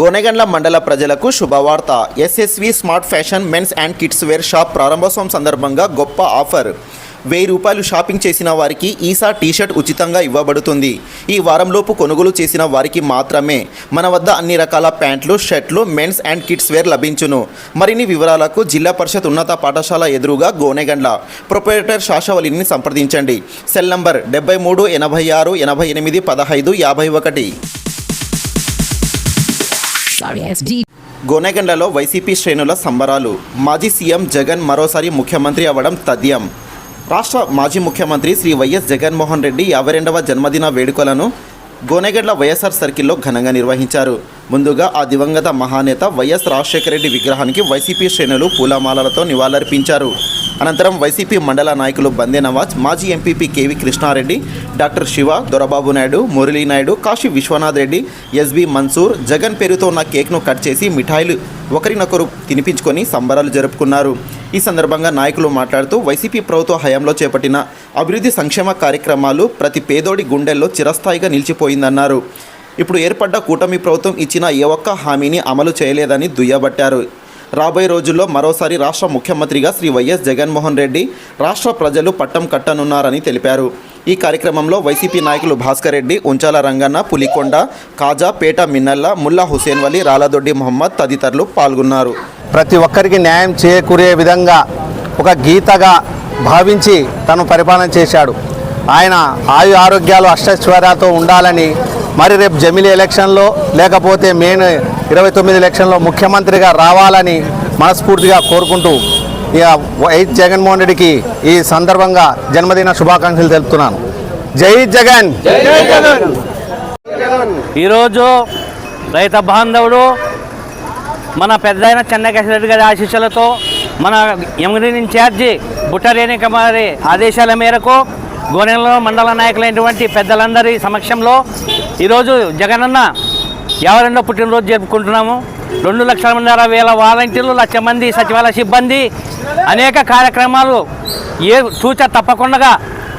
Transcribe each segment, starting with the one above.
గోనెగండ్ల మండల ప్రజలకు శుభవార్త. SSV smart fashion men's and kids wear shop ప్రారంభోత్సవం సందర్భంగా గొప్ప ఆఫర్. వెయ్యి రూపాయలు షాపింగ్ చేసిన వారికి ఈసా టీషర్ట్ ఉచితంగా ఇవ్వబడుతుంది. ఈ వారంలోపు కొనుగోలు చేసిన వారికి మాత్రమే. మన వద్ద అన్ని రకాల ప్యాంట్లు షర్ట్లు మెన్స్ అండ్ కిడ్స్ వేర్ లభించును. మరిన్ని వివరాలకు జిల్లా పరిషత్ ఉన్నత పాఠశాల ఎదురుగా గోనెగండ్ల. ప్రొపరేటర్ శాషవలిని సంప్రదించండి. సెల్ నంబర్ డెబ్బై మూడు ఎనభై ఆరు ఎనభై ఎనిమిది పదహైదు యాభై ఒకటి. గోనెగండ్లలో వైసీపీ శ్రేణుల సంబరాలు. మాజీ సీఎం జగన్ మరోసారి ముఖ్యమంత్రి అవ్వడం తథ్యం. రాష్ట్ర మాజీ ముఖ్యమంత్రి శ్రీ వైఎస్ జగన్మోహన్ రెడ్డి యాభై రెండవ జన్మదిన వేడుకలను గోనెగడ్ల వైఎస్ఆర్ సర్కిల్లో ఘనంగా నిర్వహించారు. ముందుగా ఆ దివంగత మహానేత వైఎస్ రాజశేఖర రెడ్డి విగ్రహానికి వైసీపీ శ్రేణులు పూలమాలలతో నివాళులర్పించారు. అనంతరం వైసీపీ మండల నాయకులు బందే నవాజ్ మాజీ MPP KV Krishna Reddy doctor Shiva Dorababu Naidu Murali Naidu Kashi Vishwanath Reddy SB Mansoor Jagan పేరుతో ఉన్న కేక్ను కట్ చేసి మిఠాయిలు ఒకరినొకరు తినిపించుకొని సంబరాలు జరుపుకున్నారు. ఈ సందర్భంగా నాయకులు మాట్లాడుతూ వైసీపీ ప్రభుత్వ హయాంలో చేపట్టిన అభివృద్ధి సంక్షేమ కార్యక్రమాలు ప్రతి పేదోడి గుండెల్లో చిరస్థాయిగా నిలిచిపోయిందన్నారు. ఇప్పుడు ఏర్పడ్డ కూటమి ప్రభుత్వం ఇచ్చిన ఏ ఒక్క హామీని అమలు చేయలేదని దుయ్యబట్టారు. రాబోయే రోజుల్లో మరోసారి రాష్ట్ర ముఖ్యమంత్రిగా శ్రీ వైఎస్ జగన్మోహన్ రెడ్డి రాష్ట్ర ప్రజలు పట్టం కట్టనున్నారని తెలిపారు. ఈ కార్యక్రమంలో వైసీపీ నాయకులు భాస్కర్ రెడ్డి ఉంచాల రంగన్న పులికొండ కాజా పేట మిన్నల్ల ముల్లా హుసేన్ వలి రాలదొడ్డి మొహమ్మద్ తదితరులు పాల్గొన్నారు. ప్రతి ఒక్కరికి న్యాయం చేకూరే విధంగా ఒక గీతగా భావించి తను పరిపాలన చేశాడు. ఆయన ఆయు ఆరోగ్యాలు అష్టైశ్వర్యాలతో ఉండాలని మరి రేపు జమిలీ ఎలక్షన్లో లేకపోతే మే ఇరవై తొమ్మిది ఎలక్షన్లో ముఖ్యమంత్రిగా రావాలని మనస్ఫూర్తిగా కోరుకుంటూ ఇక వైఎస్ జగన్మోహన్ రెడ్డికి ఈ సందర్భంగా జన్మదిన శుభాకాంక్షలు తెలుపుతున్నాను. జై జగన్! ఈరోజు రైత బాంధవుడు మన పెద్దయిన చెన్నకేశ్వర రెడ్డి గారి ఆశీస్సులతో మన ఎమ్మెల్యే ఇన్ఛార్జి బుట్టరేణి కుమారి ఆదేశాల మేరకు గోనెలలో మండల నాయకులైనటువంటి పెద్దలందరి సమక్షంలో ఈరోజు జగనన్న అన్న రెండో పుట్టినరోజు జరుపుకుంటున్నాము? రెండు లక్షల వేల వాలంటీర్లు లక్ష మంది సచివాలయ సిబ్బంది అనేక కార్యక్రమాలు ఏ సూచ తప్పకుండా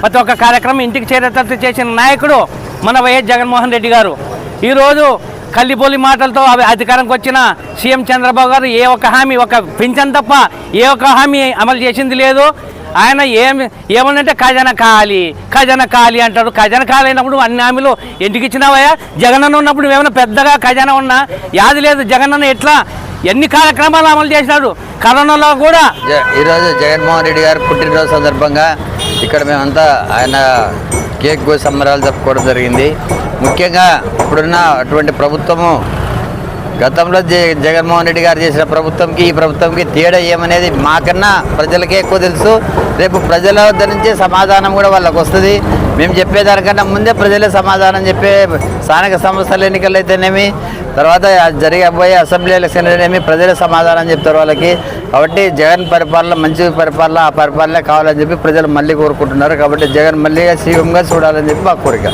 ప్రతి ఒక్క కార్యక్రమం ఇంటికి చేరేటట్టు చేసిన నాయకుడు మన వైఎస్ జగన్మోహన్ రెడ్డి గారు. ఈరోజు కల్లిపోలి మాటలతో అవి అధికారంకి వచ్చిన సీఎం చంద్రబాబు గారు ఏ ఒక్క హామీ ఒక పింఛన్ తప్ప ఏ ఒక్క హామీ అమలు చేసింది లేదు. ఆయన ఏం ఏమన్నంటే ఖజానా ఖాళీ ఖజానా ఖాళీ అంటాడు ఖజానా ఖాళీ అయినప్పుడు అన్ని హామీలు ఎందుకు ఇచ్చినావయ్యా? జగనన్న ఉన్నప్పుడు ఏమైనా పెద్దగా ఖజానా ఉన్నా? యాది లేదు. జగనన్న ఎట్లా? ఎన్ని కార్యక్రమాలు అమలు చేసినాడు? కరోనాలో కూడా జ- ఈరోజు జగన్మోహన్ రెడ్డి గారు పుట్టినరోజు సందర్భంగా ఇక్కడ మేమంతా ఆయన కేక్ కోసి సంబరాలు జరుపుకోవడం జరిగింది. ముఖ్యంగా ఇప్పుడున్న అటువంటి ప్రభుత్వము గతంలో జ జగన్మోహన్ రెడ్డి గారు చేసిన ప్రభుత్వంకి ఈ ప్రభుత్వంకి తేడా ఏమనేది మాకన్నా ప్రజలకే ఎక్కువ తెలుసు రేపు ప్రజల వద్ద నుంచే సమాధానం కూడా వాళ్ళకి వస్తుంది మేము చెప్పేదానికన్నా ముందే ప్రజలే సమాధానం చెప్పే స్థానిక సంస్థల ఎన్నికలు అయితేనేమి తర్వాత జరగబోయే అసెంబ్లీ ఎలక్షన్ అయితేనేమి ప్రజలే సమాధానం చెప్తారు వాళ్ళకి కాబట్టి జగన్ పరిపాలన మంచి పరిపాలన ఆ పరిపాలన కావాలని చెప్పి ప్రజలు మళ్ళీ కోరుకుంటున్నారు కాబట్టి జగన్ మళ్ళీ సీఎంగా చూడాలని చెప్పి మా కోరిక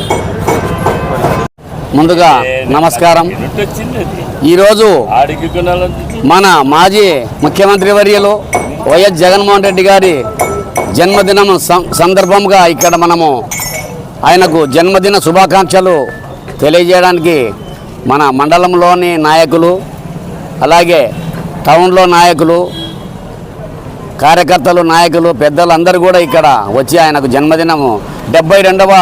ముందుగా నమస్కారం ఈరోజు మన మాజీ ముఖ్యమంత్రి వర్యులు వైఎస్ జగన్మోహన్ రెడ్డి గారి జన్మదినం సందర్భంగా ఇక్కడ మనము ఆయనకు జన్మదిన శుభాకాంక్షలు తెలియజేయడానికి మన మండలంలోని నాయకులు అలాగే టౌన్లో నాయకులు కార్యకర్తలు నాయకులు పెద్దలు అందరూ కూడా ఇక్కడ వచ్చి ఆయనకు జన్మదినము డెబ్బై రెండవ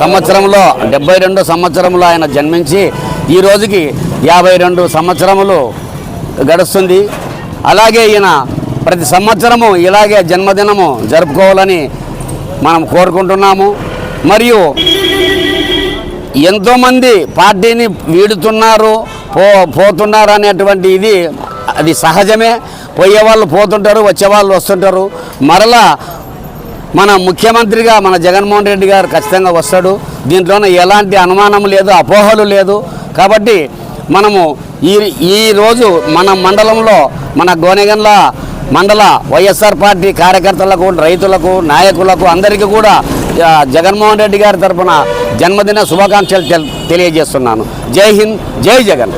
సంవత్సరంలో డెబ్బై రెండో సంవత్సరంలో ఆయన జన్మించి ఈ రోజుకి యాభై రెండు సంవత్సరములు గడుస్తుంది. అలాగే ఈయన ప్రతి సంవత్సరము ఇలాగే జన్మదినము జరుపుకోవాలని మనం కోరుకుంటున్నాము. మరియు ఎంతోమంది పార్టీని వీడుతున్నారు పో పోతున్నారు అనేటువంటి ఇది అది సహజమే. పోయేవాళ్ళు పోతుంటారు వచ్చేవాళ్ళు వస్తుంటారు. మరలా మన ముఖ్యమంత్రిగా మన జగన్మోహన్ రెడ్డి గారు ఖచ్చితంగా వస్తాడు. దీంట్లోనే ఎలాంటి అనుమానం లేదు అపోహలు లేదు. కాబట్టి మనము ఈ ఈరోజు మన మండలంలో మన గోనెగండ్ల మండల వైఎస్ఆర్ పార్టీ కార్యకర్తలకు రైతులకు నాయకులకు అందరికీ కూడా జగన్మోహన్ రెడ్డి గారి తరఫున జన్మదిన శుభాకాంక్షలు తెల్- తెలియజేస్తున్నాను. జై హింద్ జై జగన్.